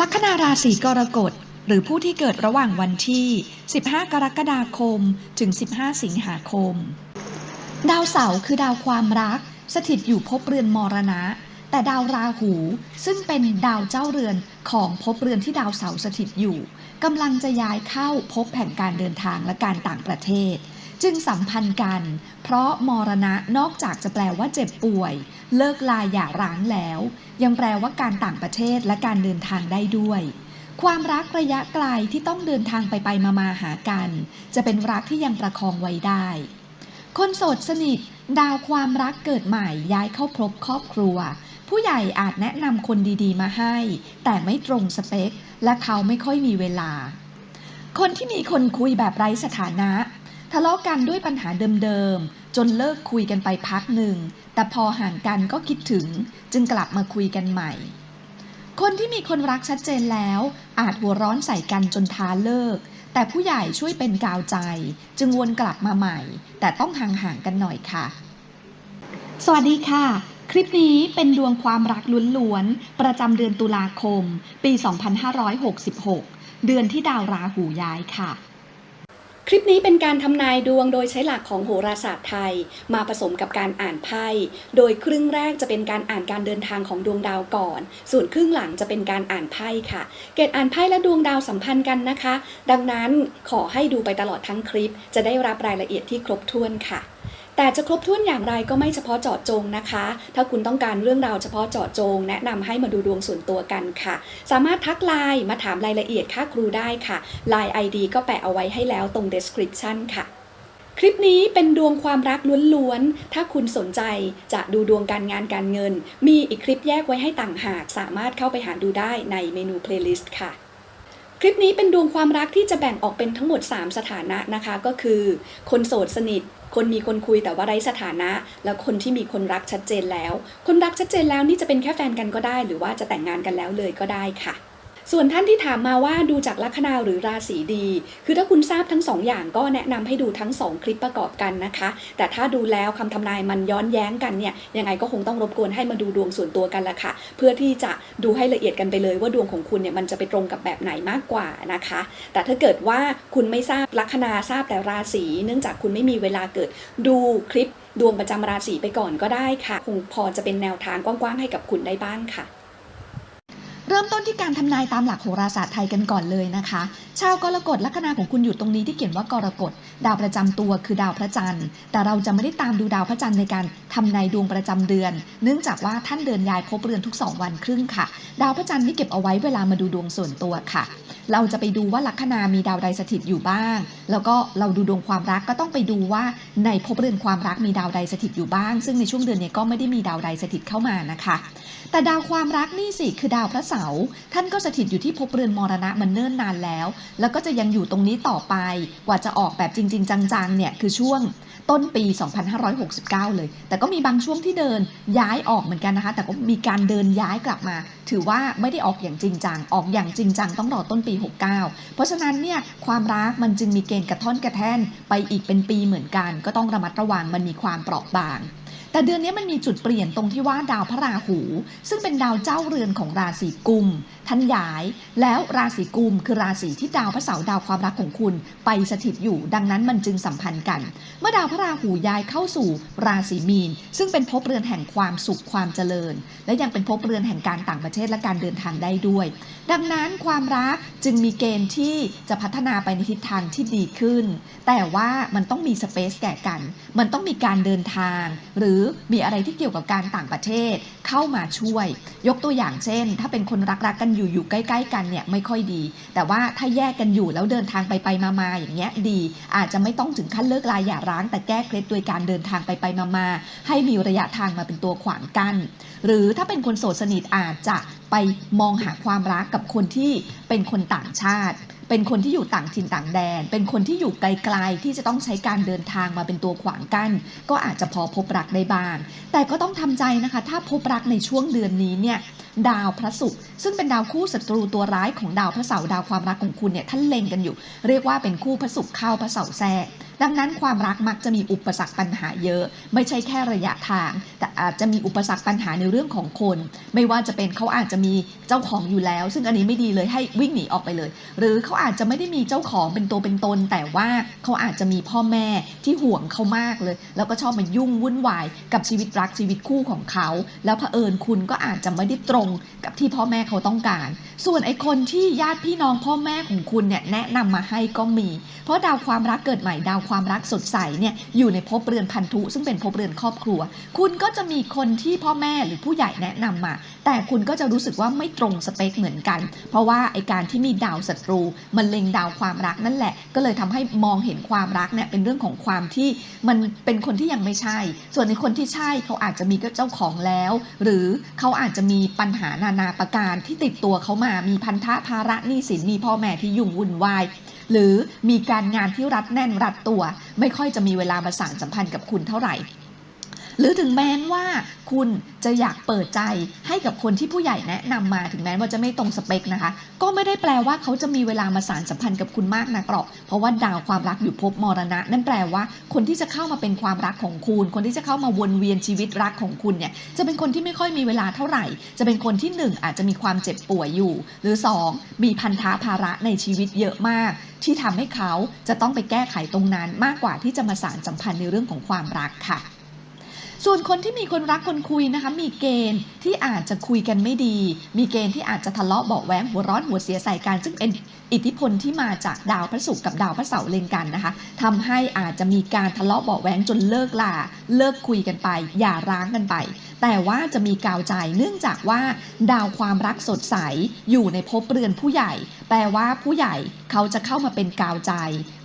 ลัคนาราศีกรกฎ หรือผู้ที่เกิดระหว่างวันที่ 15 กรกฎาคม ถึง 15 สิงหาคม ดาวเสาร์คือดาวความรัก สถิตอยู่ภพเรือนมรณะ แต่ดาวราหูซึ่งเป็นดาวเจ้าเรือนของภพเรือนที่ดาวเสาร์สถิตอยู่กำลังจะย้ายเข้าภพแห่งการเดินทางและการต่างประเทศ จึงสัมพันธ์กัน เพราะมรณะนอกจากจะแปลว่าเจ็บป่วย เลิกลาหย่าร้างแล้ว ยังแปลว่าการต่างประเทศและการเดินทางได้ด้วย ความรักระยะไกลที่ต้องเดินทางไปไปมามาหากัน จะเป็นรักที่ยังประคองไว้ได้ คนโสดสนิท ดาวความรักเกิดใหม่ย้ายเข้าพบครอบครัว ผู้ใหญ่อาจแนะนำคนดีๆ มาให้ แต่ไม่ตรงสเปค และเขาไม่ค่อยมีเวลาคนที่มีคนคุยแบบไร้สถานะ ทะเลาะกันด้วยปัญหาเดิมๆ จนเลิกคุยกันไปพักหนึ่ง แต่พอห่างกันก็คิดถึง จึงกลับมาคุยกันใหม่ คนที่มีคนรักชัดเจนแล้ว อาจหัวร้อนใส่กันจนท้าเลิก แต่ผู้ใหญ่ช่วยเป็นกาวใจ จึงวนกลับมาใหม่ แต่ต้องห่างๆกันหน่อยค่ะ สวัสดีค่ะ คลิปนี้เป็นดวงความรักล้วนๆ ประจำเดือนตุลาคม ปี 2566 เดือนที่ดาวราหูย้ายค่ะ ลิปนี้เป็นการทำนายดวงโดยใช้หลักของโหราศาสตร์ไทย มาผสมกับการอ่านไพ่ โดยครึ่งแรกจะเป็นการอ่านการเดินทางของดวงดาวก่อน ส่วนครึ่งหลังจะเป็นการอ่านไพ่ค่ะ เกตอ่านไพ่และดวงดาวสัมพันธ์กันนะคะ ดังนั้นขอให้ดูไปตลอดทั้งคลิป จะได้รับรายละเอียดที่ครบถ้วนค่ะ แต่จะครบถ้วนอย่างไรก็ไม่เฉพาะเจาะจงนะคะ ถ้าคุณต้องการเรื่องราวเฉพาะเจาะจง แนะนำให้มาดูดวงส่วนตัวกันค่ะ สามารถทักไลน์มาถามรายละเอียดค่าครูได้ค่ะไลน์ ID ก็แปะเอาไว้ให้แล้วตรง description ค่ะคลิปนี้เป็นดวงความรักล้วนๆ ถ้าคุณสนใจจะดูดวงการงานการเงิน มีอีกคลิปแยกไว้ให้ต่างหาก สามารถเข้าไปหาดูได้ในเมนู playlist ค่ะ คลิปนี้เป็นดวงความรักที่จะแบ่งออกเป็นทั้งหมด 3 สถานะนะคะ ก็คือ คนโสดสนิท คนมีคนคุยแต่ว่าไร้สถานะ แล้วคนที่มีคนรักชัดเจนแล้ว คนรักชัดเจนแล้วนี่จะเป็นแค่แฟนกันก็ได้ หรือว่าจะแต่งงานกันแล้วเลยก็ได้ค่ะ ส่วนท่านที่ถามมาว่าดูจากลัคนาหรือราศีดี คือถ้าคุณทราบทั้งสองอย่างก็แนะนำให้ดูทั้งสองคลิปประกอบกันนะคะ แต่ถ้าดูแล้วคำทำนายมันย้อนแย้งกันเนี่ยยังไงก็คงต้องรบกวนให้มาดูดวงส่วนตัวกันละค่ะ เพื่อที่จะดูให้ละเอียดกันไปเลยว่าดวงของคุณเนี่ยมันจะไปตรงกับแบบไหนมากกว่านะคะ แต่ถ้าเกิดว่าคุณไม่ทราบลัคนาทราบแต่ราศีเนื่องจากคุณไม่มีเวลาเกิดดูคลิปดวงประจำราศีไปก่อนก็ได้ค่ะ คงพอจะเป็นแนวทางกว้างๆให้กับคุณได้บ้างค่ะ เริ่มต้นที่การทำนายตามหลักโหราศาสตร์ไทยกันก่อนเลยนะคะ ชาวกรกฎลัคนาของคุณอยู่ตรงนี้ที่เขียนว่ากรกฎดาวประจำตัวคือดาวพระจันทร์ แต่เราจะไม่ได้ตามดูดาวพระจันทร์ในการทำนายดวงประจำเดือน เนื่องจากว่าท่านเดินย้ายภพเรือนทุก 2 วันครึ่งค่ะ ดาวพระจันทร์นี่เก็บเอาไว้เวลามาดูดวงส่วนตัวค่ะ เราจะไปดูว่าลัคนามีดาวใดสถิตอยู่บ้าง แล้วก็เราดูดวงความรักก็ต้องไปดูว่าในภพเรือนความรักมีดาวใดสถิตอยู่บ้าง ซึ่งในช่วงเดือนนี้ก็ไม่ได้มีดาวใดสถิตเข้ามานะคะ แต่ดาวความรักนี่สิคือดาวพระเสาร์ท่านก็สถิตอยู่ที่ภพเรือนมรณะมันเนิ่นนานแล้ว แล้วก็จะยังอยู่ตรงนี้ต่อไป กว่าจะออกแบบจริง ๆ จังๆ เนี่ยคือช่วงต้นปี 2569 เลย แต่ก็มีบางช่วงที่เดินย้ายออกเหมือนกันนะคะ แต่ก็มีการเดินย้ายกลับมา ถือว่าไม่ได้ออกอย่างจริงจัง ออกอย่างจริงจังต้องรอต้นปี 69 เพราะฉะนั้นเนี่ยความรักมันจึงมีเกณฑ์กระท่อนกระแท่นไปอีกเป็นปีเหมือนกัน ก็ต้องระมัดระวังมันมีความเปราะบาง แต่เดือนนี้มันมีจุดเปลี่ยนตรงที่ว่าดาวพระราหู ซึ่งเป็นดาวเจ้าเรือนของราศีกุมท่านย้าย แล้วราศีกุมคือราศีที่ดาวพระเสาร์ดาวความรักของคุณไปสถิตอยู่ ดังนั้นมันจึงสัมพันธ์กัน เมื่อดาวพระราหูย้ายเข้าสู่ราศีมีน ซึ่งเป็นภพเรือนแห่งความสุขความเจริญ และยังเป็นภพเรือนแห่งการต่างประเทศและการเดินทางได้ด้วย ดังนั้นความรักจึงมีเกณฑ์ที่จะพัฒนาไปในทิศทางที่ดีขึ้น แต่ว่ามันต้องมีสเปซแก่กัน มันต้องมีการเดินทางหรือมีอะไรที่เกี่ยวกับการต่างประเทศเข้ามาช่วย ยกตัวอย่างเช่น ถ้าเป็นคนรักๆกันอยู่อยู่ใกล้ ๆ กันเนี่ยไม่ค่อยดี แต่ว่าถ้าแยกกันอยู่แล้วเดินทางไปไปมาๆอย่างเงี้ยดี อาจจะไม่ต้องถึงขั้นเลิกลาอย่าร้าง แต่แก้เคล็ดโดยการเดินทางไปไปมาๆให้มีระยะทางมาเป็นตัวขวางกั้นหรือถ้าเป็นคนโสดสนิทอาจจะไปมองหาความรักกับคนที่เป็นคนต่างชาติ เป็นคนที่อยู่ต่างถิ่นต่างแดน เป็นคนที่อยู่ไกลๆ ที่จะต้องใช้การเดินทางมาเป็นตัวขวางกั้น ก็อาจจะพอพบรักได้บ้าง แต่ก็ต้องทำใจนะคะ ถ้าพบรักในช่วงเดือนนี้เนี่ยดาวพระศุกร์ซึ่งเป็นดาวคู่ศัตรูตัวร้ายของดาวพระเสาร์ดาวความรักของคุณเนี่ยท่านเล็งกันอยู่ เรียกว่าเป็นคู่พระศุกร์เข้าพระเสาร์แทรกดังนั้นความรักมักจะมีอุปสรรคปัญหาเยอะ ไม่ใช่แค่ระยะทาง แต่อาจจะมีอุปสรรคปัญหาในเรื่องของคน ไม่ว่าจะเป็นเขาอาจจะมีเจ้าของอยู่แล้ว ซึ่งอันนี้ไม่ดีเลยให้วิ่งหนีออกไปเลย หรือเขาอาจจะไม่ได้มีเจ้าของเป็นตัวเป็นตน แต่ว่าเขาอาจจะมีพ่อแม่ที่ห่วงเขามากเลย แล้วก็ชอบมายุ่งวุ่นวายกับชีวิตรักชีวิตคู่ของเขา แล้วเผอิญคุณก็อาจจะไม่ได้ตรงกับที่พ่อแม่เขาต้องการ ส่วนไอ้คนที่ญาติพี่น้องพ่อแม่ของคุณเนี่ยแนะนำมาให้ก็มี เพราะดาวความรักเกิดใหม่ดาวความรักสดใสเนี่ยอยู่ในภพเรือนพันธุ ซึ่งเป็นภพเรือนครอบครัว คุณก็จะมีคนที่พ่อแม่หรือผู้ใหญ่แนะนำมา แต่คุณก็จะรู้สึกว่าไม่ตรงสเปคเหมือนกัน เพราะว่าไอการที่มีดาวศัตรูมันเล็งดาวความรักนั่นแหละ ก็เลยทำให้มองเห็นความรักเนี่ยเป็นเรื่องของความที่มันเป็นคนที่ยังไม่ใช่ ส่วนในคนที่ใช่เขาอาจจะมีเจ้าของแล้ว หรือเขาอาจจะมีปัญหานานาประการที่ติดตัวเขามามีพันธะภาระหนี้สินมีพ่อแม่ที่ยุ่งวุ่นวาย หรือมีการงานที่รัดแน่นรัดตัว ไม่ค่อยจะมีเวลามาสั่งสัมพันธ์กับคุณเท่าไหร่ หรือถึงแม้ว่าคุณจะอยากเปิดใจให้กับคนที่ผู้ใหญ่แนะนำมาถึงแม้ว่าจะไม่ตรงสเปคนะคะ ก็ไม่ได้แปลว่าเขาจะมีเวลามาสานสัมพันธ์กับคุณมากนักหรอก เพราะว่าดาวความรักอยู่ภพมรณะ นั่นแปลว่า คนที่จะเข้ามาเป็นความรักของคุณ คนที่จะเข้ามาวนเวียนชีวิตรักของคุณเนี่ยจะเป็นคนที่ไม่ค่อยมีเวลาเท่าไหร่ จะเป็นคนที่หนึ่งอาจจะมีความเจ็บป่วยอยู่ หรือสองมีพันธะภาระในชีวิตเยอะมาก ที่ทำให้เขาจะต้องไปแก้ไขตรงนั้นมากกว่าที่จะมาสานสัมพันธ์ในเรื่องของความรักค่ะ ส่วนคนที่มีคนรักคนคุยนะคะ มีเกณฑ์ที่อาจจะคุยกันไม่ดี มีเกณฑ์ที่อาจจะทะเลาะเบาะแว้งหัวร้อนหัวเสียใส่กันซึ่งเป็นอิทธิพลที่มาจากดาวพระศุกร์กับดาวพระเสาร์เล็งกันนะคะทำให้อาจจะมีการทะเลาะเบาะแว้งจนเลิกลาเลิกคุยกันไป อย่าร้างกันไป แต่ว่าจะมีกาวใจเนื่องจากว่า ดาวความรักสดใสอยู่ในภพเรือนผู้ใหญ่ แปลว่าผู้ใหญ่เขาจะเข้ามาเป็นกาวใจ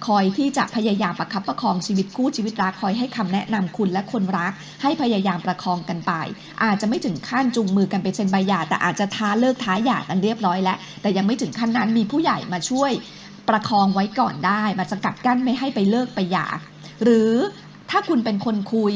คอยที่จะพยายามประคับประคองชีวิตคู่ชีวิตรักคอยให้คำแนะนำคุณและคนรัก ให้พยายามประคองกันไป อาจจะไม่ถึงขั้นจูงมือกันไปเซ็นใบหย่าแต่อาจจะท้าเลิกท้าหย่ากันเรียบร้อยแล้ว แต่ยังไม่ถึงขั้นนั้นมีผู้ใหญ่มาช่วยประคองไว้ก่อนได้ มาสกัดกั้นไม่ให้ไปเลิกไปหย่าหรือถ้าคุณเป็นคนคุย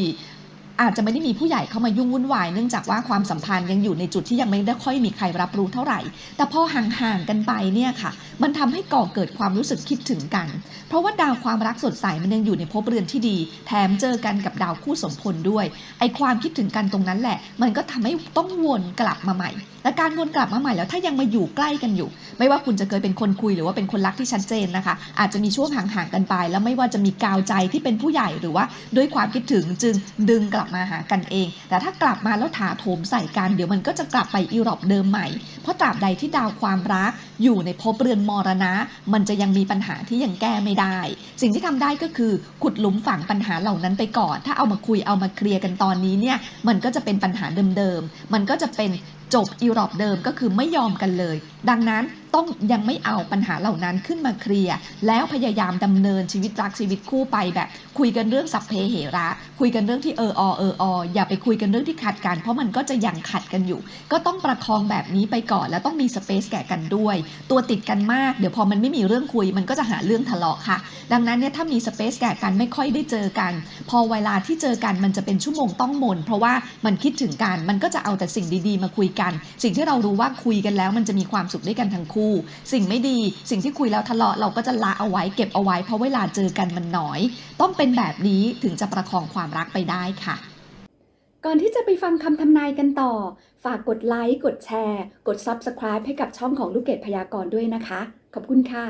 อาจจะไม่ได้มีผู้ใหญ่เข้ามายุ่งวุ่นวายเนื่องจากว่าความสัมพันธ์ยังอยู่ในจุดที่ยังไม่ได้ค่อยมีใครรับรู้เท่าไหร่ แต่พอห่างๆกันไปเนี่ยค่ะ มันทำให้ก่อเกิดความรู้สึกคิดถึงกัน เพราะว่าดาวความรักสดใสมันยังอยู่ในภพเรือนที่ดี แถมเจอกันกับดาวคู่สมพลด้วย ไอความคิดถึงกันตรงนั้นแหละ มันก็ทำให้ต้องวนกลับมาใหม่ และการวนกลับมาใหม่แล้วถ้ายังมาอยู่ใกล้กันอยู่ ไม่ว่าคุณจะเคยเป็นคนคุยหรือว่าเป็นคนรักที่ชัดเจนนะคะ อาจจะมีช่วงห่างๆกันไป แล้วไม่ว่าจะมีกาวใจที่เป็นผู้ใหญ่หรือว่า ด้วยความคิดถึงจึงดึงกลับับมาหากันเอง แต่ถ้ากลับมาแล้วถาโถมใส่กัน เดี๋ยวมันก็จะกลับไปอีรอบเดิมใหม่ เพราะตราบใดที่ดาวความรัก อยู่ในภพเรือนมรณะ มันจะยังมีปัญหาที่ยังแก้ไม่ได้ สิ่งที่ทำได้ก็คือขุดหลุมฝังปัญหาเหล่านั้นไปก่อน ถ้าเอามาคุยเอามาเคลียร์กันตอนนี้เนี่ย มันก็จะเป็นปัญหาเดิมๆ มันก็จะเป็นจบอีรอบเดิมก็คือไม่ยอมกันเลย ดังนั้น ต้องยังไม่เอาปัญหาเหล่านั้นขึ้นมาเคลียร์แล้วพยายามดำเนินชีวิตรักชีวิตคู่ไปแบบ คุยกันเรื่องสัพเพเหระ คุยกันเรื่องที่เอออเออออย่าไปคุยกันเรื่องที่ขัดกัน เพราะมันก็จะยังขัดกันอยู่ ก็ต้องประคองแบบนี้ไปก่อน แล้วต้องมีสเปซแก่กันด้วย ตัวติดกันมากเดี๋ยวพอมันไม่มีเรื่องคุย มันก็จะหาเรื่องทะเลาะค่ะ ดังนั้นเนี่ยถ้ามีสเปซแก่กันไม่ค่อยได้เจอกัน พอเวลาที่เจอกันมันจะเป็นชั่วโมงต้องมน เพราะว่ามันคิดถึงกันมันก็จะเอาแต่สิ่งดีๆ มาคุยกัน สิ่งที่เรารู้ว่าคุยกันแล้วมันจะมีความสุขด้วยกันทั้งคู่สิ่งไม่ดีสิ่งที่คุยแล้วทะเลาะเราก็จะละเอาไว้เก็บเอาไว้ เพราะเวลาเจอกันมันน้อย ต้องเป็นแบบนี้ถึงจะประคองความรักไปได้ค่ะ ก่อนที่จะไปฟังคำทำนายกันต่อ ฝากกดไลค์กดแชร์ กด Subscribe ให้กับช่องของลูกเกดพยากรณ์ด้วยนะคะ ขอบคุณค่ะ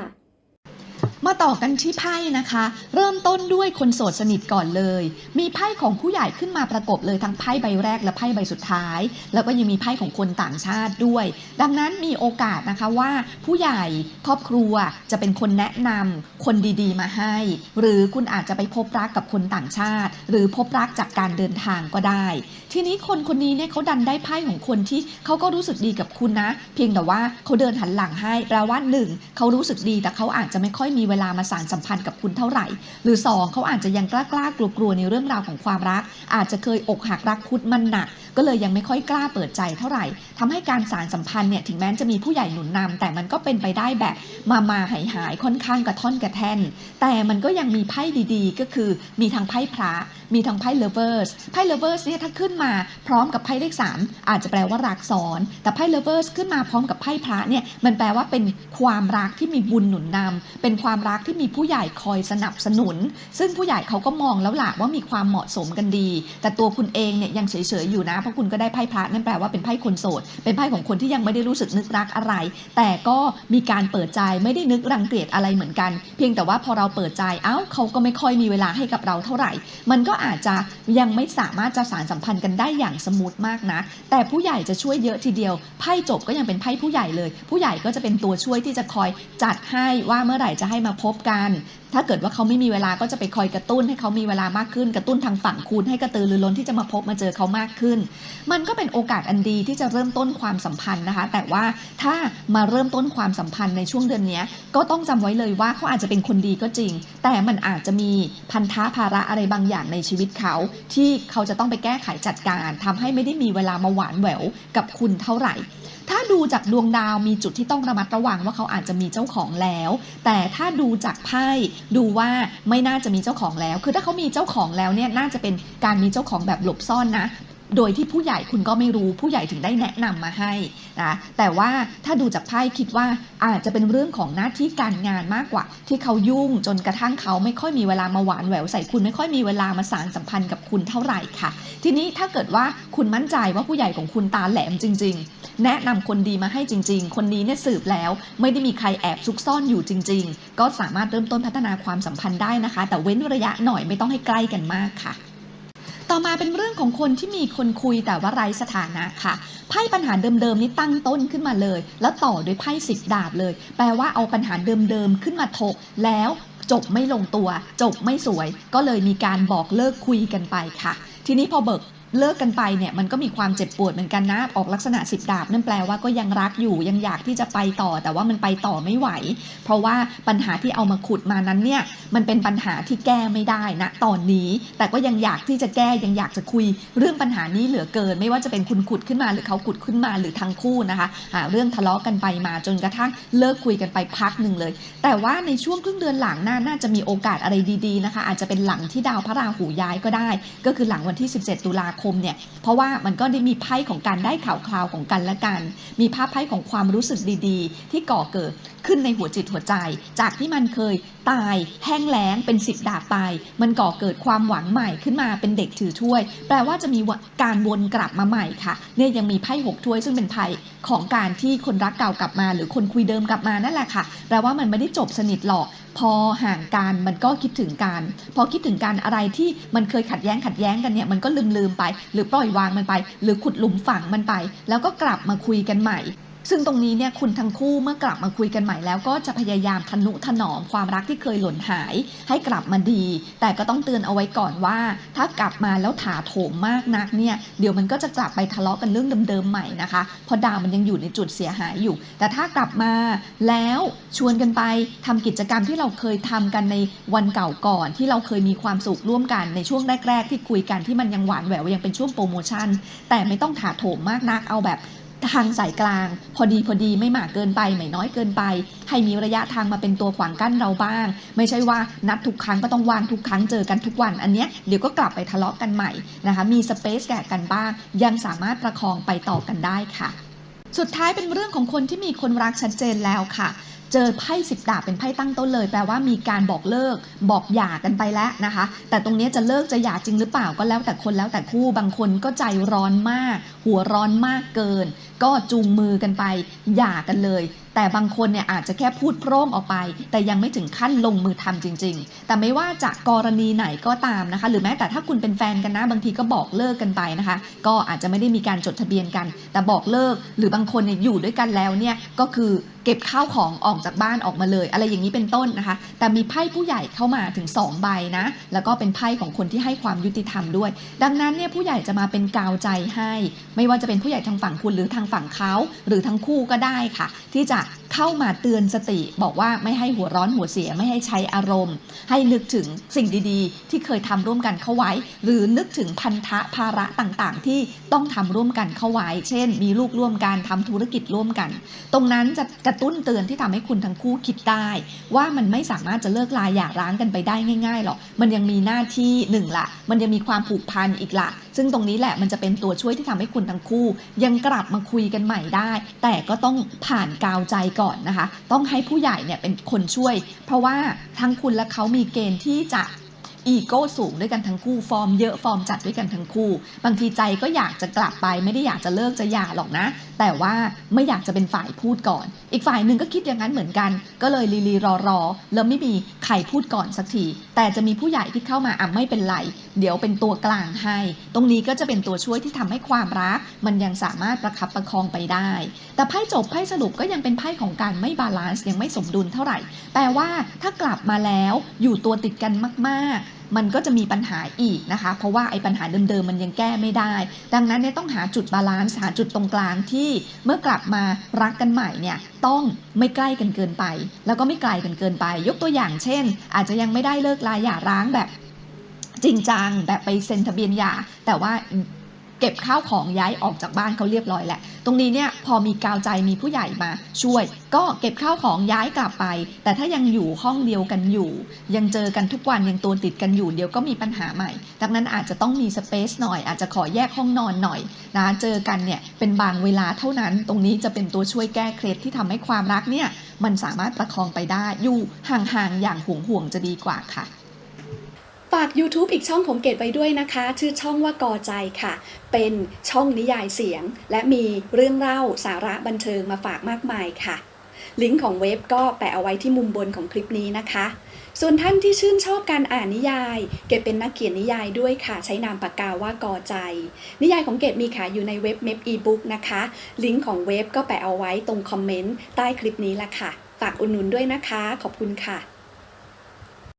มาต่อกันที่ไพ่นะคะ เริ่มต้นด้วยคนโสดสนิทก่อนเลย มีไพ่ของผู้ใหญ่ขึ้นมาประกบเลยทั้งไพ่ใบแรกและไพ่ใบสุดท้าย แล้วก็ยังมีไพ่ของคนต่างชาติด้วย ดังนั้นมีโอกาสนะคะว่าผู้ใหญ่ครอบครัวจะเป็นคนแนะนำคนดีๆ มาให้ หรือคุณอาจจะไปพบรักกับคนต่างชาติ หรือพบรักจากการเดินทางก็ได้ ทีนี้คนคนนี้เนี่ยเขาดันได้ไพ่ของคนที่เขาก็รู้สึกดีกับคุณนะ เพียงแต่ว่าเขาเดินหันหลังให้แปลว่าหนึ่งเขารู้สึกดีแต่เขาอาจจะไม่ค่อยมีเวลามาสานสัมพันธ์กับคุณเท่าไหร่ หรือสองเขาอาจจะยังกล้ากล้ากลัวกลัวในเรื่องราวของความรัก อาจจะเคยอกหักรักคุดมันหนัก ก็เลยยังไม่ค่อยกล้าเปิดใจเท่าไหร่ทำให้การสารสัมพันธ์เนี่ยถึงแม้จะมีผู้ใหญ่หนุนนำแต่มันก็เป็นไปได้แบบมามาหายหายค่อนข้างกระท่อนกระแท่น แต่มันก็ยังมีไพ่ดีๆ ก็คือมีทางไพ่พระ มีทั้งไพ่ lovers ไพ่ lovers เนี่ยถ้าขึ้นมาพร้อมกับไพ่เลข 3 อาจจะแปลว่ารักซ้อน แต่ไพ่ lovers ขึ้นมาพร้อมกับไพ่พระเนี่ยมันแปลว่าเป็นความรักที่มีบุญหนุนนำเป็นความรักที่มีผู้ใหญ่คอยสนับสนุน ซึ่งผู้ใหญ่เขาก็มองแล้วล่ะว่ามีความเหมาะสมกันดี แต่ตัวคุณเองเนี่ยยังเฉยๆอยู่นะเพราะคุณก็ได้ไพ่พระนั่นแปลว่าเป็นไพ่คนโสด เป็นไพ่ของคนที่ยังไม่ได้รู้สึกนึกรักอะไร แต่ก็มีการเปิดใจไม่ได้นึกรังเกียจอะไรเหมือนกัน เพียงแต่ว่าพอเราเปิดใจเอ้าเขาก็ไม่ค่อยมีเวลาให้กับเราเท่าไหร่ มันก็อาจจะยังไม่สามารถจะสารสัมพันธ์กันได้อย่างสมูทมากนะ แต่ผู้ใหญ่จะช่วยเยอะทีเดียว ไพ่จบก็ยังเป็นไพ่ผู้ใหญ่เลย ผู้ใหญ่ก็จะเป็นตัวช่วยที่จะคอยจัดให้ว่าเมื่อไหร่จะให้มาพบกัน ถ้าเกิดว่าเขาไม่มีเวลาก็จะไปคอยกระตุ้นให้เขามีเวลามากขึ้น กระตุ้นทางฝั่งคุณให้กระตือรือร้นที่จะมาพบมาเจอเขามากขึ้น มันก็เป็นโอกาสอันดีที่จะเริ่มต้นความสัมพันธ์นะคะ แต่ว่าถ้ามาเริ่มต้นความสัมพันธ์ในช่วงเดือนนี้ก็ต้องจำไว้เลยว่าเขาอาจจะเป็นคนดีก็จริง แต่มันอาจจะมีพันธะภาระอะไรบางอย่างในชีวิตเขา ที่เขาจะต้องไปแก้ไขจัดการทำให้ไม่ได้มีเวลามาหวานแหววกับคุณเท่าไหร่ถ้าดูจากดวงดาวมีจุดที่ต้องระมัดระวังว่าเขาอาจจะมีเจ้าของแล้ว แต่ถ้าดูจากไพ่ดูว่าไม่น่าจะมีเจ้าของแล้ว คือถ้าเขามีเจ้าของแล้วเนี่ยน่าจะเป็นการมีเจ้าของแบบหลบซ่อนนะ โดยที่ผู้ใหญ่คุณก็ไม่รู้ผู้ใหญ่ถึงได้แนะนำมาให้นะแต่ว่าถ้าดูจากไพ่คิดว่าอาจจะเป็นเรื่องของหน้าที่การงานมากกว่า ที่เขายุ่งจนกระทั่งเขาไม่ค่อยมีเวลามาหวานแหววใส่คุณไม่ค่อยมีเวลามาสานสัมพันธ์กับคุณเท่าไหร่ค่ะ ทีนี้ถ้าเกิดว่าคุณมั่นใจว่าผู้ใหญ่ของคุณตาแหลมจริง ๆ แนะนำคนดีมาให้จริง ๆ คนนี้เนี่ยสืบแล้ว ไม่ได้มีใครแอบซุกซ่อนอยู่จริง ๆ ก็สามารถเริ่มต้นพัฒนาความสัมพันธ์ได้นะคะ แต่เว้นระยะหน่อยไม่ต้องให้ใกล้กันมากค่ะ ต่อมาเป็นเรื่องของคนที่มีคนคุยแต่ว่าไร้สถานะค่ะไพ่ปัญหาเดิมๆนี้ตั้งต้นขึ้นมาเลย แล้วต่อด้วยไพ่สิบดาบเลย แปลว่าเอาปัญหาเดิมๆขึ้นมาถกแล้วจบไม่ลงตัว จบไม่สวย ก็เลยมีการบอกเลิกคุยกันไปค่ะ ทีนี้พอเบิก เลิกกันไปเนี่ยมันก็มีความเจ็บปวดเหมือนกันนะออกลักษณะสิบดาบนั่นแปลว่าก็ยังรักอยู่ยังอยากที่จะไปต่อ แต่ว่ามันไปต่อไม่ไหว เพราะว่าปัญหาที่เอามาขุดมานั้นเนี่ยมันเป็นปัญหาที่แก้ไม่ได้นะตอนนี้ แต่ก็ยังอยากที่จะแก้ยังอยากจะคุย เรื่องปัญหานี้เหลือเกิน ไม่ว่าจะเป็นคุณขุดขึ้นมาหรือเขาขุดขึ้นมาหรือทั้งคู่นะคะหาเรื่องทะเลาะกันไปมาจนกระทั่งเลิกคุยกันไปพักหนึ่งเลย แต่ว่าในช่วงครึ่งเดือนหลังน่าน่าจะมีโอกาสอะไรดี ๆนะคะ อาจจะเป็นหลังที่ดาวพระราหูย้ายก็ได้ ก็คือหลังวันที่ 17 ตุลาคมเนี่ยเพราะว่ามันก็ได้มีไพ่ของการได้ข่าวคราวของกันและกัน มีภาพไพ่ของความรู้สึกดีๆ ที่ก่อเกิด ขึ้นในหัวจิตหัวใจ จากที่มันเคยตายแห้งแล้งเป็นสิบดาบไป มันก่อเกิดความหวังใหม่ขึ้นมาเป็นเด็กถือถ้วย แปลว่าจะมีการวนกลับมาใหม่ค่ะ เนี่ยยังมีไพ่หกถ้วยซึ่งเป็นไพ่ของการที่คนรักเก่ากลับมา หรือคนคุยเดิมกลับมานั่นแหละค่ะ แปลว่ามันไม่ได้จบสนิทหรอก พอห่างกันมันก็คิดถึงกัน พอคิดถึงกันอะไรที่มันเคยขัดแย้งขัดแย้งกันเนี่ยมันก็ลืมลืมไป หรือปล่อยวางมันไป หรือขุดหลุมฝังมันไป แล้วก็กลับมาคุยกันใหม่ ซึ่งตรงนี้เนี่ยคุณทั้งคู่เมื่อกลับมาคุยกันใหม่แล้วก็จะพยายามทนุถนอมความรักที่เคยหล่นหาย ให้กลับมาดี แต่ก็ต้องเตือนเอาไว้ก่อนว่า ถ้ากลับมาแล้วถาโถมมากนักเนี่ยเดี๋ยวมันก็จะกลับไปทะเลาะกันเรื่องเดิมๆใหม่นะคะเพราะดาวมันยังอยู่ในจุดเสียหายอยู่ แต่ถ้ากลับมาแล้วชวนกันไปทำกิจกรรมที่เราเคยทำกันในวันเก่าก่อน ที่เราเคยมีความสุขร่วมกันในช่วงแรกๆที่คุยกันที่มันยังหวานแหววยังเป็นช่วงโปรโมชั่นแต่ไม่ต้องถาโถมมากนักเอาแบบ ทางสายกลาง พอดีพอดีไม่มากเกินไปไม่น้อยเกินไป ให้มีระยะทางมาเป็นตัวขวางกั้นเราบ้าง ไม่ใช่ว่านัดทุกครั้งก็ต้องวางทุกครั้งเจอกันทุกวัน อันเนี้ยเดี๋ยวก็กลับไปทะเลาะกันใหม่นะคะมีสเปซแก่กันบ้าง ยังสามารถประคองไปต่อกันได้ค่ะ สุดท้ายเป็นเรื่องของคนที่มีคนรักชัดเจนแล้วค่ะ เจอไพ่สิบดาบเป็นไพ่ตั้งต้นเลย แปลว่ามีการบอกเลิก บอกหย่ากันไปแล้วนะคะ แต่ตรงนี้จะเลิกจะหย่าจริงหรือเปล่าก็แล้วแต่คนแล้วแต่คู่บางคนก็ใจร้อนมาก หัวร้อนมากเกิน ก็จูงมือกันไปหย่ากันเลยแต่บางคนเนี่ยอาจจะแค่พูดโพร่งออกไป แต่ยังไม่ถึงขั้นลงมือทำจริง ๆ แต่ไม่ว่าจะกรณีไหนก็ตามนะคะ หรือแม้แต่ถ้าคุณเป็นแฟนกันนะ บางทีก็บอกเลิกกันไปนะคะ ก็อาจจะไม่ได้มีการจดทะเบียนกัน แต่บอกเลิก หรือบางคนเนี่ยอยู่ด้วยกันแล้วเนี่ยก็คือเก็บข้าวของออกจากบ้านออกมาเลย อะไรอย่างนี้เป็นต้นนะคะ แต่มีไพ่ผู้ใหญ่เข้ามาถึง 2 ใบนะ แล้วก็เป็นไพ่ของคนที่ให้ความยุติธรรมด้วย ดังนั้นเนี่ยผู้ใหญ่จะมาเป็นกาวใจให้ ไม่ว่าจะเป็นผู้ใหญ่ทางฝั่งคุณหรือทางฝั่งเขาหรือทั้งคู่ก็ได้ค่ะ ที่จะเข้ามาเตือนสติ บอกว่าไม่ให้หัวร้อนหัวเสียไม่ให้ใช้อารมณ์ ให้นึกถึงสิ่งดีๆ ที่เคยทำร่วมกันเข้าไว้ หรือนึกถึงพันธะภาระต่างๆ ที่ต้องทำร่วมกันเข้าไว้ เช่น มีลูกร่วมกันทำธุรกิจร่วมกัน ตรงนั้นจะกระระตุ้นเตือนที่ทำให้คุณทั้งคู่คิดได้ ว่ามันไม่สามารถจะเลิกลาหย่าร้างกันไปได้ง่ายๆหรอกมันยังมีหน้าที่หนึ่งละมันยังมีความผูกพันอีกละซึ่งตรงนี้แหละมันจะเป็นตัวช่วยที่ทำให้คุณทั้งคู่ ยังกลับมาคุยกันใหม่ได้ แต่ก็ต้องผ่านกาวใจก่อนนะคะ ต้องให้ผู้ใหญ่เนี่ยเป็นคนช่วย เพราะว่าทั้งคุณและเขามีเกณฑ์ที่จะ อีโก้สูงด้วยกันทั้งคู่ฟอร์มเยอะฟอร์มจัดด้วยกันทั้งคู่ บางทีใจก็อยากจะกลับไป ไม่ได้อยากจะเลิกจะหย่าหรอกนะ แต่ว่าไม่อยากจะเป็นฝ่ายพูดก่อน อีกฝ่ายหนึ่งก็คิดอย่างนั้นเหมือนกัน ก็เลยรีรีรอรอแล้วไม่มีใครพูดก่อนสักที แต่จะมีผู้ใหญ่ที่เข้ามาอะไม่เป็นไร เดี๋ยวเป็นตัวกลางให้ ตรงนี้ก็จะเป็นตัวช่วยที่ทำให้ความรัก มันยังสามารถประคับประคองไปได้ แต่ไพ่จบไพ่สรุปก็ยังเป็นไพ่ของการไม่บาลานซ์ยังไม่สมดุลเท่าไหร่ แปลว่าถ้ากลับมาแล้วอยู่ตัวติดกันมากๆ มันก็จะมีปัญหาอีกนะคะ เพราะว่าไอ้ปัญหาเดิมๆมันยังแก้ไม่ได้ ดังนั้นเนี่ยต้องหาจุดบาลานซ์หาจุดตรงกลางที่เมื่อกลับมารักกันใหม่เนี่ยต้องไม่ใกล้กันเกินไป แล้วก็ไม่ไกลกันเกินไป ยกตัวอย่างเช่น อาจจะยังไม่ได้เลิกลาหย่าร้างแบบจริงจังแบบไปเซ็นทะเบียนหย่าแต่ว่า เก็บข้าวของย้ายออกจากบ้านเขาเรียบร้อยแหละ ตรงนี้เนี่ยพอมีกาวใจมีผู้ใหญ่มาช่วย ก็เก็บข้าวของย้ายกลับไป แต่ถ้ายังอยู่ห้องเดียวกันอยู่ ยังเจอกันทุกวันยังตัวติดกันอยู่เดี๋ยวก็มีปัญหาใหม่ ดังนั้นอาจจะต้องมีสเปซหน่อย อาจจะขอแยกห้องนอนหน่อยนะเจอกันเนี่ยเป็นบางเวลาเท่านั้น ตรงนี้จะเป็นตัวช่วยแก้เคล็ดที่ทำให้ความรักเนี่ยมันสามารถประคองไปได้อยู่ห่างๆอย่างห่วงๆจะดีกว่าค่ะ ฝาก YouTube อีกช่องของเกดไว้ด้วยนะคะ ชื่อช่องว่ากอใจค่ะ เป็นช่องนิยายเสียง และมีเรื่องเล่าสาระบันเทิงมาฝากมากมายค่ะ ลิงก์ของเว็บก็แปะเอาไว้ที่มุมบนของคลิปนี้นะคะ ส่วนท่านที่ชื่นชอบการอ่านนิยาย เกดเป็นนักเขียนนิยายด้วยค่ะ ใช้นามปากกาว่ากอใจ นิยายของเกดมีขายอยู่ในเว็บเม p อีบุ๊กนะคะ ลิงก์ของเว็บก็แปะเอาไว้ตรงคอมเมนต์ใต้คลิปนี้ละค่ะ ฝากอุดหนุนด้วยนะคะ ขอบคุณค่ะ